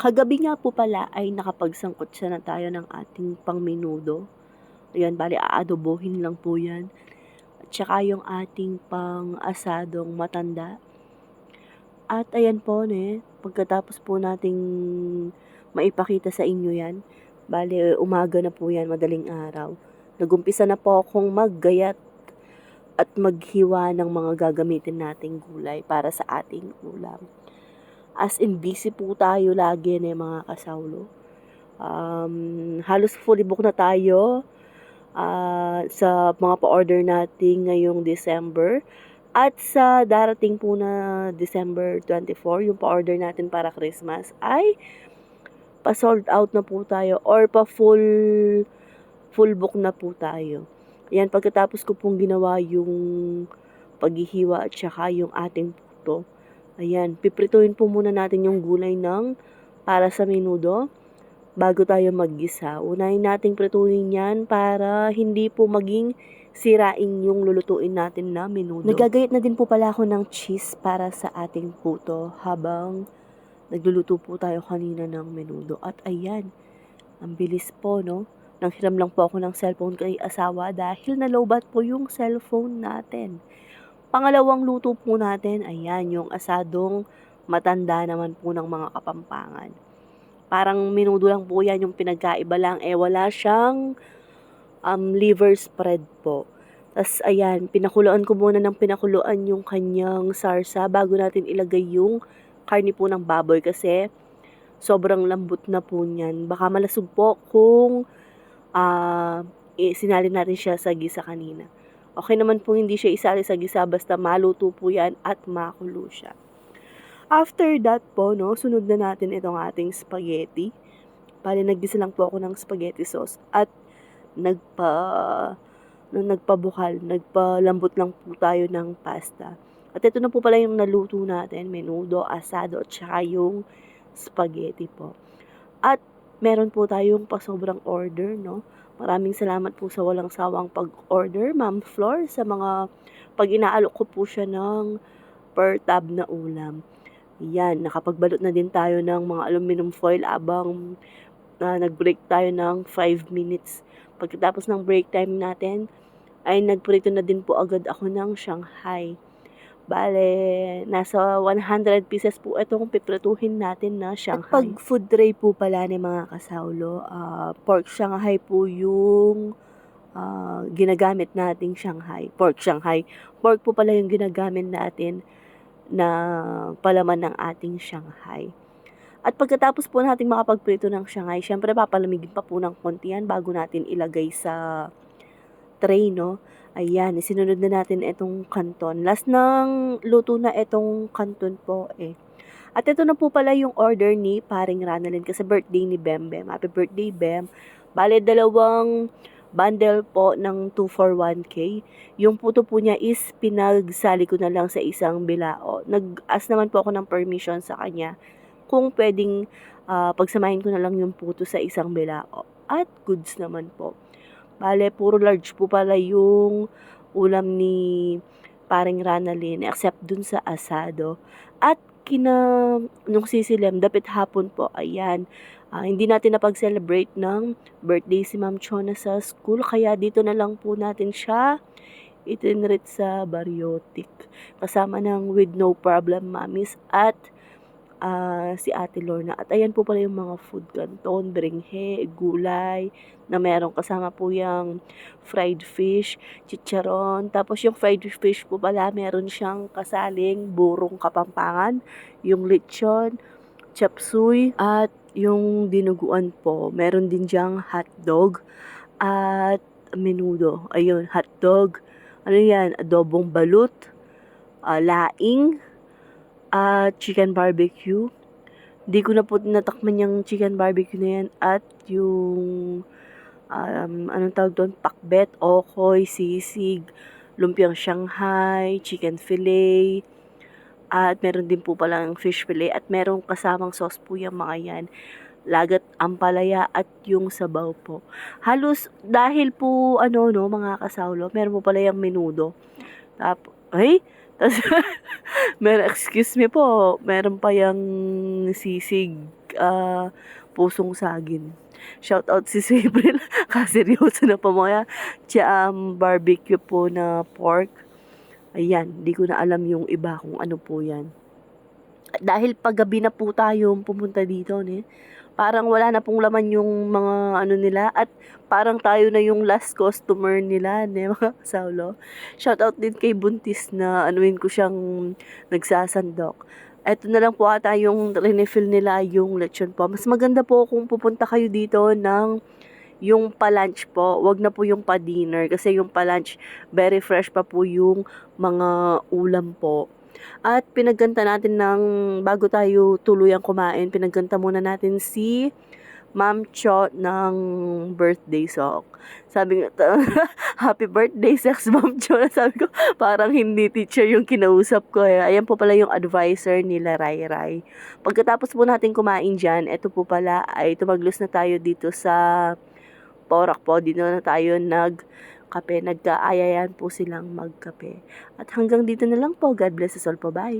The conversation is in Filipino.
Kagabi nga po pala ay nakapagsangkot siya na tayo ng ating pangmenudo. Ayan, bali aadobohin lang po yan. At saka yung ating pang-asadong matanda. At ayan po, ne, pagkatapos po nating maipakita sa inyo yan, bali umaga na po yan, madaling araw. Nagumpisa na po akong maggayat at maghiwa ng mga gagamitin nating gulay para sa ating ulam. As in, busy po tayo lagi na mga kasawlo. Um, halos fully book na tayo uh, sa mga pa-order natin ngayong December. At sa darating po na December 24, yung pa-order natin para Christmas, ay pa-sold out na po tayo or pa-full full book na po tayo. Yan, pagkatapos ko pong ginawa yung paghihiwa at saka yung ating puto, Ayan, piprituhin po muna natin yung gulay ng para sa menudo bago tayo maggisa. Unahin nating prituhin yan para hindi po maging sirain yung lulutuin natin na menudo. Nagagayat na din po pala ako ng cheese para sa ating puto habang nagluluto po tayo kanina ng menudo. At ayan, ang bilis po, no? Nang hiram lang po ako ng cellphone kay asawa dahil nalobat po yung cellphone natin. Pangalawang luto po natin, ayan, yung asadong matanda naman po ng mga kapampangan. Parang minudo lang po yan, yung pinagkaiba lang, eh wala siyang um, liver spread po. Tapos ayan, pinakuluan ko muna ng pinakuluan yung kanyang sarsa bago natin ilagay yung karni po ng baboy kasi sobrang lambot na po niyan. Baka malasog po kung uh, sinalin natin siya sa gisa kanina. Okay naman po hindi siya isali sa gisa basta maluto po yan at makulo siya. After that po, no, sunod na natin itong ating spaghetti. Bali, naggisa lang po ako ng spaghetti sauce at nagpa, no, nagpabukal, nagpalambot lang po tayo ng pasta. At ito na po pala yung naluto natin, menudo, asado, at saka yung spaghetti po. At meron po tayong pasobrang order, no? Maraming salamat po sa walang sawang pag-order, Ma'am Flor, sa mga pag inaalok ko po siya ng per tab na ulam. Yan, nakapagbalot na din tayo ng mga aluminum foil abang uh, nag-break tayo ng 5 minutes. Pagkatapos ng break time natin, ay nagprito na din po agad ako ng Shanghai. Bale, nasa 100 pieces po itong piprituhin natin na Shanghai. At pag food tray po pala ni mga kasaulo, uh, pork Shanghai po yung uh, ginagamit nating Shanghai. Pork Shanghai. Pork po pala yung ginagamit natin na palaman ng ating Shanghai. At pagkatapos po natin makapagprito ng Shanghai, syempre papalamigin pa po ng konti yan bago natin ilagay sa tray, no? Ayan, sinunod na natin itong kanton. Last ng luto na itong kanton po eh. At ito na po pala yung order ni paring Ranalyn kasi birthday ni Bembem. Happy birthday, Bem. Bale, dalawang bundle po ng 2 for 1K. Yung puto po niya is pinagsali ko na lang sa isang bilao. Nag-ask naman po ako ng permission sa kanya kung pwedeng uh, pagsamahin ko na lang yung puto sa isang bilao. At goods naman po. Bale, puro large po pala yung ulam ni paring Ranalyn except dun sa asado. At kina nung sisilem, dapit hapon po, ayan, uh, hindi natin napag-celebrate ng birthday si Ma'am Chona sa school, kaya dito na lang po natin siya itinrit sa Bariotic. Kasama ng With No Problem Mamis at uh, si Ate Lorna. At ayan po pala yung mga food canton, beringhe, gulay, na meron kasama po yung fried fish, chicharon. Tapos yung fried fish po pala, meron siyang kasaling burong kapampangan, yung lechon, chapsuy, at yung dinuguan po. Meron din diyang hotdog at menudo. Ayun, hotdog. Ano yan? Adobong balut, uh, laing, at chicken barbecue. Di ko na po natakman yung chicken barbecue na yan at yung um, anong tawag doon, pakbet, okoy, sisig, lumpiang Shanghai, chicken fillet, at meron din po palang fish fillet at merong kasamang sauce po yung mga yan lagat ampalaya at yung sabaw po. Halos dahil po ano no mga kasawlo, meron po pala yung menudo. Tap ay Tapos, meron, excuse me po, meron pa yung sisig, ah, pusong saging. Shout out si Sibril, kaseryoso na po mga. Tsaka um, barbecue po na pork. Ayan, di ko na alam yung iba kung ano po yan. Dahil paggabi na po tayo pumunta dito, ne? Parang wala na pong laman yung mga ano nila at parang tayo na yung last customer nila, ne, mga kasawlo. Shout out din kay Buntis na anuin ko siyang nagsasandok. Eto na lang po ata yung refill nila yung lechon po. Mas maganda po kung pupunta kayo dito ng yung pa-lunch po. Wag na po yung pa-dinner kasi yung pa-lunch very fresh pa po yung mga ulam po. At pinagganta natin ng bago tayo tuluyang kumain, pinagganta muna natin si Ma'am Cho ng birthday song. Sabi nga, happy birthday sex Ma'am Cho. Sabi ko, parang hindi teacher yung kinausap ko. Eh. Ayan po pala yung advisor nila Rai Rai. Pagkatapos po natin kumain dyan, ito po pala ay tumaglos na tayo dito sa Porak po. Dito na tayo nag kape. Nagkaayayan po silang magkape. At hanggang dito na lang po. God bless us all po. Bye.